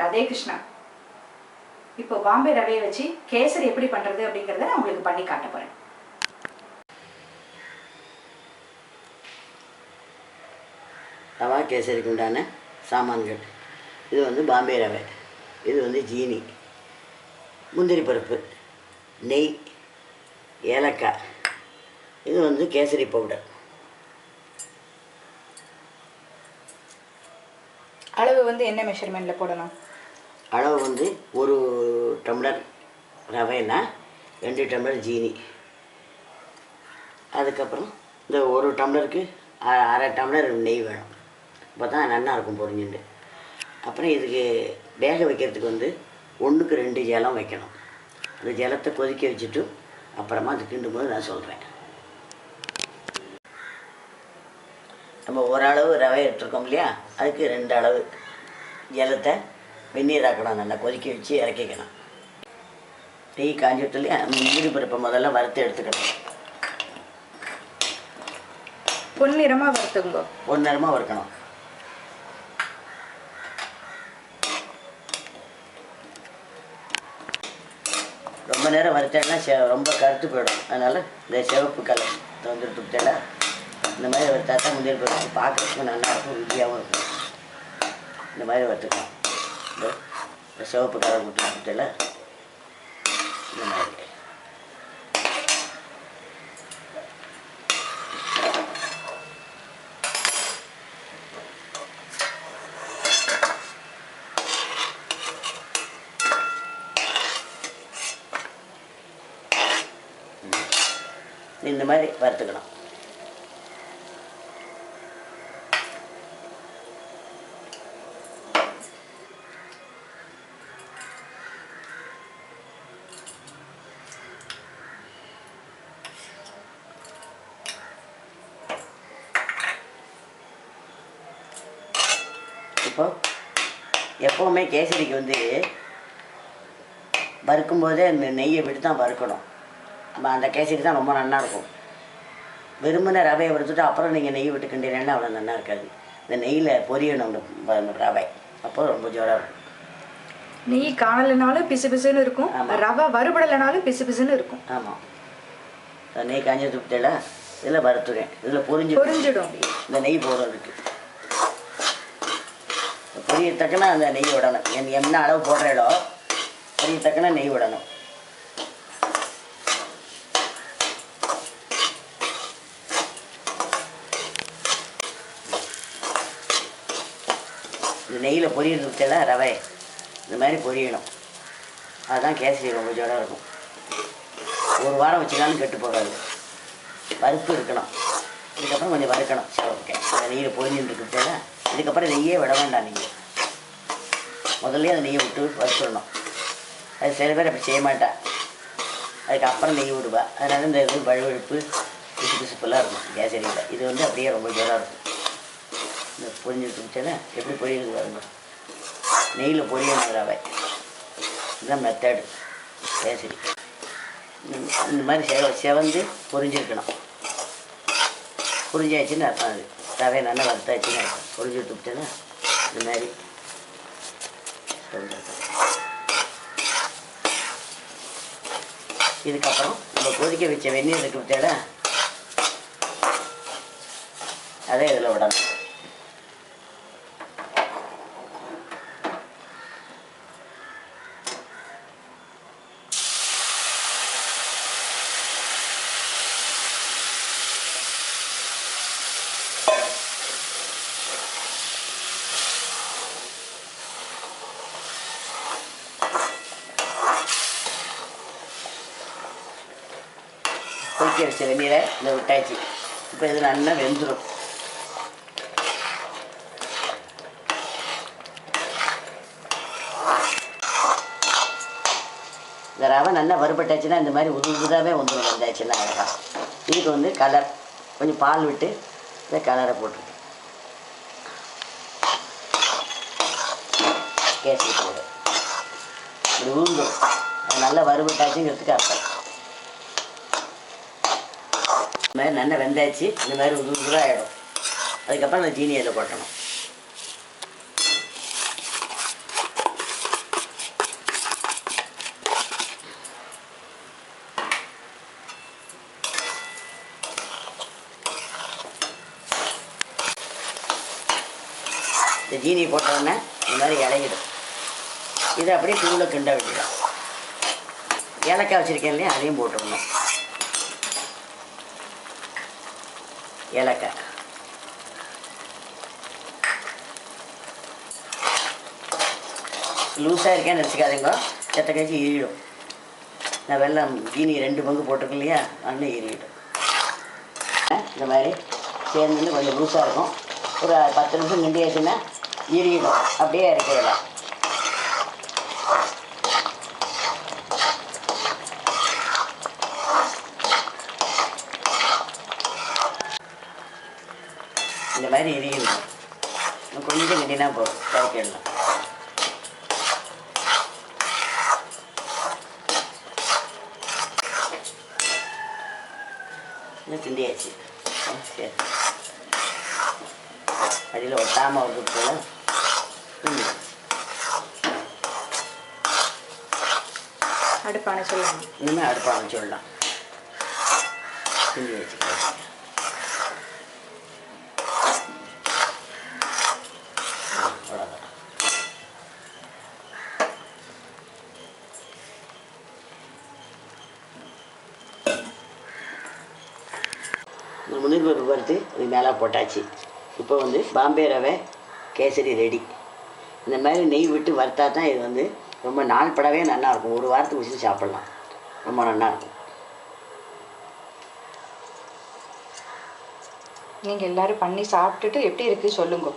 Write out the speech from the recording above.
ராதே கிருஷ்ணா இப்போ பாம்பே ரவையை வச்சு கேசரி எப்படி பண்றது அப்படிங்கறத நான் உங்களுக்கு பண்ணி காட்ட போறேன். ரவா கேசரிக்கு உண்டான சாமான்கள். இது வந்து பாம்பே ரவை. இது வந்து ஜீனி. முந்திரி பருப்பு நெய் ஏலக்காய். இது வந்து கேசரி பவுடர். அளவு வந்து என்ன மெஷர்மெண்ட்ல போடணும்? அளவு வந்து ஒரு டம்ளர் ரவைனா ரெண்டு டம்ளர் ஜீனி. அதுக்கப்புறம் இந்த ஒரு டம்ளருக்கு அ- அரை டம்ளர் நெய் வேணும். அப்போ தான் நல்லா இருக்கும் பொரிஞ்சுண்டு. அப்புறம் இதுக்கு வேக வைக்கிறதுக்கு வந்து ஒன்றுக்கு ரெண்டு ஜலம் வைக்கணும். அந்த ஜலத்தை கொதிக்க வச்சுட்டு அப்புறமா அது கிண்டும் போது நான் சொல்கிறேன் நம்ம ஒரு அளவு ரவை எடுத்துருக்கோம் இல்லையா? அதுக்கு ரெண்டு அளவு ஜலத்தை வெந்நீராக்கணும் நல்லா கொதிக்க வச்சு இறக்கிக்கணும். காஞ்சிட்டு இல்லையா முந்திரி பருப்பை முதல்ல வறுத்து எடுத்துக்கணும். பொன்னிறமா வறுத்துங்க நேரமாக வறுக்கணும். ரொம்ப நேரம் வறுத்தேன்னா ரொம்ப கருத்து போயிடும். அதனால் இந்த சிவப்பு கலர் வந்துட்டு தேல இந்த மாதிரி வறுத்தா தான் முந்திரி பருப்பு பார்க்கறதுக்கு நல்லா இருக்கும் ருச்சியாகவும் இருக்கும். இந்த மாதிரி வறுத்துக்கலாம். இந்த இந்த சிவப்பு கலர் விட்டு தேல இந்த மாதிரி. இந்த மாதிரி வறுத்துக்கணும். இப்போ எப்போவுமே கேசரிக்கு வந்து வறுக்கும்போதே அந்த நெய்யை விட்டு தான் வறுக்கணும். அப்போ அந்த கேசரி தான் ரொம்ப நல்லா இருக்கும். வெறுமனே ரவையை வறுத்துட்டு அப்புறம் நீங்கள் நெய் விட்டு கிண்டினா அவ்வளோ நல்லா இருக்காது. இந்த நெய்யில் பொரியணும் அந்த ரவை. அப்போ ரொம்ப ஜோராக இருக்கும். நெய் காணலைனாலும் பிசு பிசுன்னு இருக்கும். ரவை வறுபடலைனாலும் பிசு பிசுன்னு இருக்கும். ஆமாம் நெய் காஞ்ச துப்பிட்டல இதில் வறுத்துறேன். இதில் பொரிஞ்சு பொரிஞ்சிடும். இந்த நெய் போதும் அதுக்கு தக்கன அந்த நெய் விடணும். என் என்ன அளவு போடுறேடோ பொரிய தக்கன நெய் விடணும். இந்த நெய்யில் பொரியல ரவை. இந்த மாதிரி பொரியணும். அதுதான் கேசரி ரொம்ப ஜோராக இருக்கும். ஒரு வாரம் வச்சுனாலும் கெட்டு போகாது. பருப்பு இருக்கணும். இதுக்கப்புறம் கொஞ்சம் வறுக்கணும். சரி ஓகே. அந்த நெய்யில் பொரிஞ்சுட்டு இருக்கிறதால இதுக்கப்புறம் நெய்யே விட வேண்டாம் நீங்கள் முதல்ல அந்த நெய்யை விட்டு வறுத்துடணும் அது சில பேர் அப்படி செய்ய மாட்டா. அதுக்கப்புறம் நெய் விடுவா. அதனால் இந்த இது வழுவழுப்பு பிசு பிசுப்பெல்லாம் இருக்கும். கேசரியில் இது வந்து அப்படியே ரொம்ப ஜோராக இருக்கும். இந்த பொரிஞ்சுட்டு இருந்துச்சுன்னா எப்படி பொரியலுக்கு வரணும் நெய்யில் பொரியணும் இதுதான் மெத்தடு கேசரி இந்த- மாதிரி செவ செவந்து பொரிஞ்சிருக்கணும். புரிஞ்சாச்சுன்னு அர்த்தம் அது. தவையை நல்லா வறுத்தாச்சுன்னு அர்த்தம். பொரிஞ்சு விட்டுட்டேன்னா இந்த மாதிரி இதுக்கப்புறம் நம்ம கொதிக்க வச்ச வெந்நீர் இருக்கு விட்டேல அதே இதில் விடணும். கொதிக்க வச்ச வெந்நீரை இதை விட்டாச்சு. இப்போ இது நல்லா வெந்துடும் இந்த ரவை நல்லா வறுபட்டாச்சுன்னா இந்த மாதிரி உது உதுதாவே வந்துடும் வந்தாச்சுன்னா அழகா. இதுக்கு வந்து கலர் கொஞ்சம் பால் விட்டு இந்த கலரை போட்டுருக்கு கேசரி போடு. இப்படி உளுந்துடும் நல்லா வறுபட்டாச்சுங்கிறதுக்கு அர்த்தம். மாதிரி நல்லா வெந்தாச்சு இந்த மாதிரி ஒரு உது ஆகிடும் அதுக்கப்புறம் அந்த ஜீனி அதில் கொட்டணும் இந்த ஜீனி போட்டோன்னே இந்த மாதிரி இலையிடும் இதை அப்படியே தூளை கிண்ட வேண்டியதான் ஏலக்காய் வச்சுருக்கேன் இல்லையா அதையும் போட்டுடணும். ஏலக்காய் லூஸாக இருக்கேன்னு நினச்சிக்காதீங்க. செத்த கழிச்சு ஈரிடும் நான் வெள்ளம் ஜீனி ரெண்டு பங்கு போட்டிருக்கேன் இல்லையா? அதனால ஈரிடும் இந்த மாதிரி சேர்ந்து கொஞ்சம் லூஸாக இருக்கும். ஒரு பத்து நிமிஷம் கிண்டியாச்சுன்னா ஈரிடும் அப்படியே இறக்கிடலாம் இந்த மாதிரி இன்னும் கொஞ்சம் கிண்டினா போதும். இன்னும் கிண்டியாச்சு சரி அடியில் ஒட்டாமல் இருக்கிறதுல கிண்டிடும் அடுப்பான சொல்லலாம் இனிமேல் அடுப்பை அமைச்சிடலாம் கிண்டி வச்சுக்கலாம். முந்திரி பருப்பு பருத்து இது மேலே போட்டாச்சு. இப்போ வந்து பாம்பே ரவை கேசரி ரெடி. இந்த மாதிரி நெய் விட்டு வறுத்தா தான் இது வந்து ரொம்ப நாள் படவே நல்லா இருக்கும். ஒரு வாரத்துக்கு வச்சு சாப்பிட்லாம். ரொம்ப நல்லா இருக்கும். நீங்கள் எல்லோரும் பண்ணி சாப்பிட்டுட்டு எப்படி இருக்குது சொல்லுங்க.